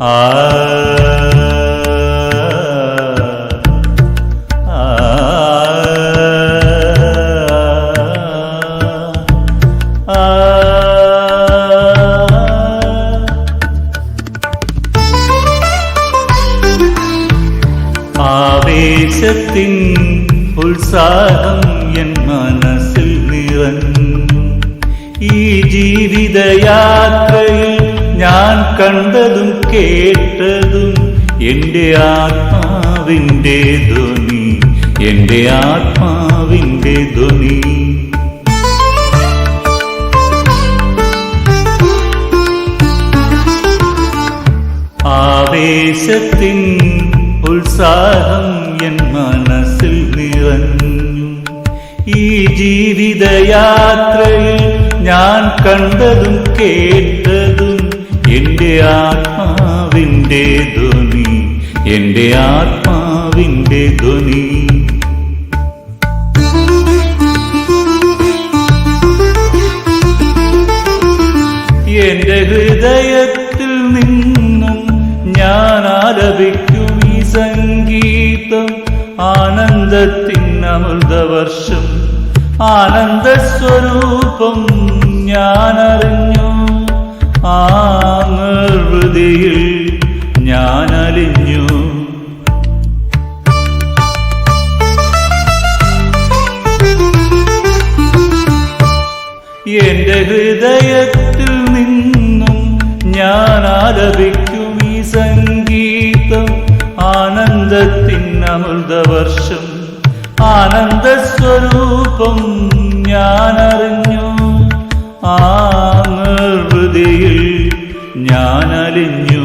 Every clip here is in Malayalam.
ആ ആവേശത്തിൻ ഉത്സാഹം എൻ മനസ്സിൽ നിറഞ്ഞു. ഈ ഞാൻ കണ്ടതും കേട്ടതും എന്റെ ആത്മാവിന്റെ ധ്വനി എന്റെ ആത്മാവിന്റെ ധ്വനി. ആവേശത്തിൻ ഉത്സാഹം എൻ മനസ്സിൽ നിറഞ്ഞു. ഈ ജീവിതയാത്രയിൽ ഞാൻ കണ്ടതും കേട്ടതും എന്റെ ആത്മാവിന്റെ ധ്വനി എന്റെ ആത്മാവിന്റെ ധ്വനി. എന്റെ ഹൃദയത്തിൽ നിന്നും ഞാൻ ആലപിക്കും ഈ സംഗീതം. ആനന്ദത്തിൻ അമൃതവർഷം ആനന്ദ സ്വരൂപം ഞാൻ അറിഞ്ഞു ആ ഞാൻ അലിഞ്ഞു എന്റെ ഹൃദയത്തിൽ നിന്നും ഞാൻ ആലപിക്കും ഈ സംഗീതം. ആനന്ദത്തിൻ അമൃതവർഷം ആനന്ദ സ്വരൂപം ഞാൻ അറിഞ്ഞു ആ നിർവൃതിയിൽ ഞാൻ അലിഞ്ഞു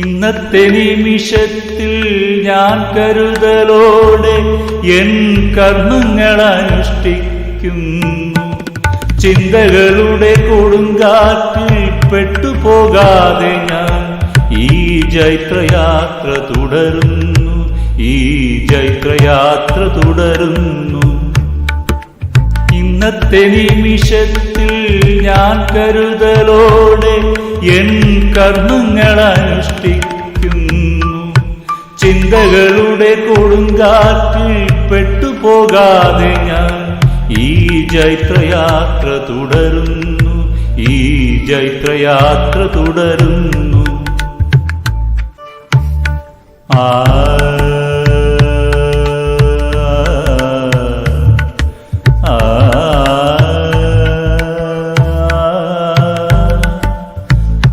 ഇന്നത്തെ നിമിഷത്തിൽ ഞാൻ കരുതലോടെ എൻ കർമ്മങ്ങൾ അനുഷ്ഠിക്കുന്നു ചിന്തകളുടെ കൊടുങ്കാറ്റിൽ പെട്ടുപോകാതെ ഞാൻ ഈ ജൈത്രയാത്ര തുടരുന്നു. ഈ ജൈത്രയാത്ര തുടരുന്നു. ഇന്നത്തെ നിമിഷത്തിൽ ഞാൻ കരുതലോടെ എൻ കർമ്മങ്ങൾ അനുഷ്ഠിക്കുന്നു. ചിന്തകളുടെ കൊടുങ്കാറ്റിൽ പെട്ടുപോകാതെ ഞാൻ ഈ ജൈത്രയാത്ര തുടരുന്നു. ഈ ജൈത്രയാത്ര തുടരുന്നു. ആ. ആ.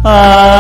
ആ.